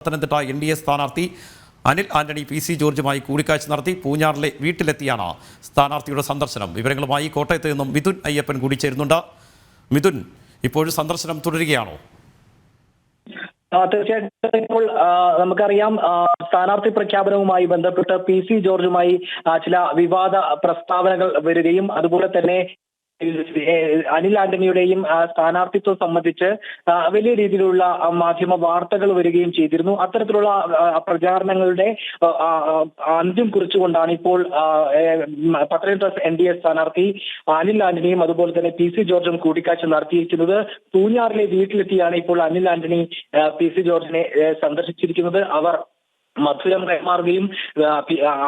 Pathanamthitta N D A സ്ഥാനാർത്ഥി Anil Antony P C ജോർജുമായി കൂടിക്കാഴ്ച നടത്തി പൂഞ്ഞാറിലെ വീട്ടിലെത്തിയാണ് സ്ഥാനാർത്ഥിയുടെ സന്ദർശനം. വിവരങ്ങളുമായി കോട്ടയത്ത് നിന്നും മിഥുൻ അയ്യപ്പൻ കൂടി ചേരുന്നുണ്ട് മിഥുൻ ഇപ്പോഴും സന്ദർശനം തുടരുകയാണോ? തീർച്ചയായിട്ടും ഇപ്പോൾ നമുക്കറിയാം സ്ഥാനാർത്ഥി പ്രഖ്യാപനവുമായി ബന്ധപ്പെട്ട് പി സി ജോർജുമായി ചില വിവാദ പ്രസ്താവനകൾ വരികയും അതുപോലെ തന്നെ അനിൽ ആന്റണിയുടെയും സ്ഥാനാർത്ഥിത്വം സംബന്ധിച്ച് വലിയ രീതിയിലുള്ള മാധ്യമ വാർത്തകൾ വരികയും ചെയ്തിരുന്നു. അത്തരത്തിലുള്ള പ്രചാരണങ്ങളുടെ അന്ത്യം കുറിച്ചുകൊണ്ടാണ് ഇപ്പോൾ പത്തനംതിട്ട എൻ ഡി എ സ്ഥാനാർത്ഥി അനിൽ ആന്റണിയും അതുപോലെ തന്നെ പി സി ജോർജും കൂടിക്കാഴ്ച നടത്തിയിരിക്കുന്നത്. പൂഞ്ഞാറിലെ വീട്ടിലെത്തിയാണ് ഇപ്പോൾ അനിൽ ആന്റണി പി സി ജോർജിനെ സന്ദർശിച്ചിരിക്കുന്നത്. അവർ മധുരം കൈമാറുകയും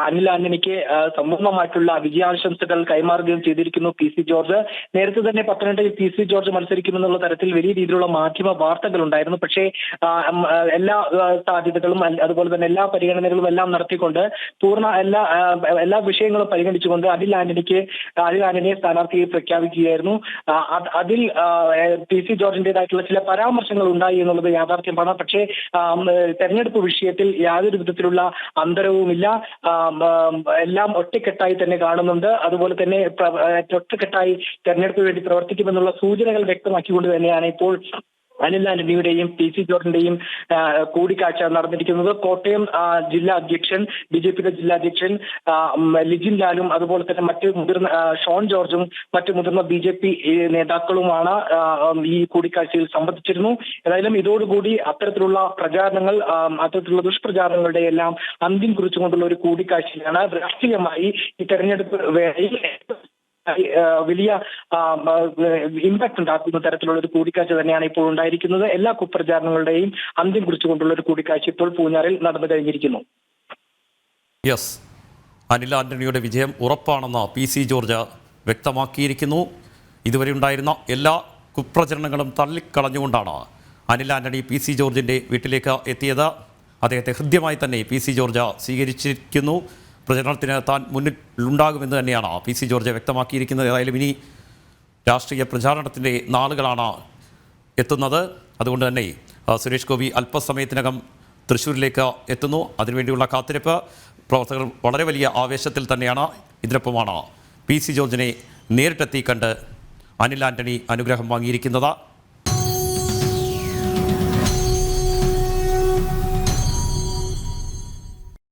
അനിൽ ആന്റണിക്ക് സമ്പൂർണമായിട്ടുള്ള വിജയാശംസകൾ കൈമാറുകയും ചെയ്തിരിക്കുന്നു പി സി ജോർജ്. നേരത്തെ തന്നെ പത്തനംതിട്ടയിൽ പി സി ജോർജ് മത്സരിക്കുമെന്നുള്ള തരത്തിൽ വലിയ രീതിയിലുള്ള മാധ്യമ വാർത്തകൾ ഉണ്ടായിരുന്നു പക്ഷേ എല്ലാ സാധ്യതകളും അതുപോലെ തന്നെ എല്ലാ പരിഗണനകളും എല്ലാം നടത്തിക്കൊണ്ട് പൂർണ എല്ലാ എല്ലാ വിഷയങ്ങളും പരിഗണിച്ചുകൊണ്ട് അനിൽ ആന്റണിക്ക് അനിൽ ആന്റണിയെ സ്ഥാനാർത്ഥിയെ പ്രഖ്യാപിക്കുകയായിരുന്നു. അതിൽ പി സി ജോർജിന്റേതായിട്ടുള്ള ചില പരാമർശങ്ങൾ ഉണ്ടായി എന്നുള്ളത് യാഥാർത്ഥ്യമാണ്. പക്ഷേ തെരഞ്ഞെടുപ്പ് വിഷയത്തിൽ യാതൊരു വിധത്തിലുള്ള അന്തരവുമില്ല. എല്ലാം ഒറ്റക്കെട്ടായി തന്നെ കാണുന്നുണ്ട്. അതുപോലെ തന്നെ ഒറ്റക്കെട്ടായി തെരഞ്ഞെടുപ്പിന് വേണ്ടി പ്രവർത്തിക്കുമെന്നുള്ള സൂചനകൾ വ്യക്തമാക്കിക്കൊണ്ട് തന്നെയാണ് ഇപ്പോൾ അനിൽ ആന്റണിയുടെയും പി സി ജോർജിന്റെയും കൂടിക്കാഴ്ച നടന്നിരിക്കുന്നത്. കോട്ടയം ജില്ലാ അധ്യക്ഷൻ ബി ജെ പിയുടെ ജില്ലാ അധ്യക്ഷൻ ലിജിൻ ലാലും അതുപോലെ തന്നെ മറ്റ് മുതിർന്ന ഷോൺ ജോർജും മറ്റ് മുതിർന്ന ബി ജെ പി നേതാക്കളുമാണ് ഈ കൂടിക്കാഴ്ചയിൽ സംബന്ധിച്ചിരുന്നു. ഏതായാലും ഇതോടുകൂടി അത്തരത്തിലുള്ള പ്രചാരണങ്ങൾ അത്തരത്തിലുള്ള ദുഷ്പ്രചാരണങ്ങളുടെ എല്ലാം അന്ത്യം കുറിച്ചുകൊണ്ടുള്ള ഒരു കൂടിക്കാഴ്ചയാണ്. രാഷ്ട്രീയമായി ഈ തെരഞ്ഞെടുപ്പ് വേളയിൽ വലിയ ഇമ്പാക്ട് ഉണ്ടാക്കുന്ന തരത്തിലുള്ള ഒരു കൂടിക്കാഴ്ച തന്നെയാണ് ഇപ്പോൾ ഉണ്ടായിരിക്കുന്നത്. എല്ലാ കുപ്രചാരണങ്ങളുടെയും അന്ത്യം കുറിച്ചുകൊണ്ടുള്ള ഒരു കൂടിക്കാഴ്ച ഇപ്പോൾ പൂഞ്ഞാറിൽ നടന്നു കഴിഞ്ഞിരിക്കുന്നു. യെസ് അനിൽ ആന്റണിയുടെ വിജയം ഉറപ്പാണെന്ന് പി സി ജോർജ് വ്യക്തമാക്കിയിരിക്കുന്നു. ഇതുവരെ ഉണ്ടായിരുന്ന എല്ലാ കുപ്രചരണങ്ങളും തള്ളിക്കളഞ്ഞുകൊണ്ടാണ് അനിൽ ആന്റണി പി സി ജോർജിന്റെ വീട്ടിലേക്ക് എത്തിയത്. അദ്ദേഹത്തെ ഹൃദ്യമായി തന്നെ പി സി ജോർജ് സ്വീകരിച്ചിരിക്കുന്നു. പ്രചരണത്തിന് താൻ മുന്നിലുണ്ടാകുമെന്ന് തന്നെയാണ് പി സി ജോർജ് വ്യക്തമാക്കിയിരിക്കുന്നത്. ഏതായാലും ഇനി രാഷ്ട്രീയ പ്രചാരണത്തിന്റെ നാളുകളാണ് എത്തുന്നത്. അതുകൊണ്ട് തന്നെ സുരേഷ് ഗോപി അല്പസമയത്തിനകം തൃശ്ശൂരിലേക്ക് എത്തുന്നു. അതിനുവേണ്ടിയുള്ള കാത്തിരിപ്പ് പ്രവർത്തകർ വളരെ വലിയ ആവേശത്തിൽ തന്നെയാണ്. ഇതിനൊപ്പമാണ് പി സി ജോർജിനെ നേരിട്ടെത്തി കണ്ട് അനിൽ ആന്റണി അനുഗ്രഹം വാങ്ങിയിരിക്കുന്നത്.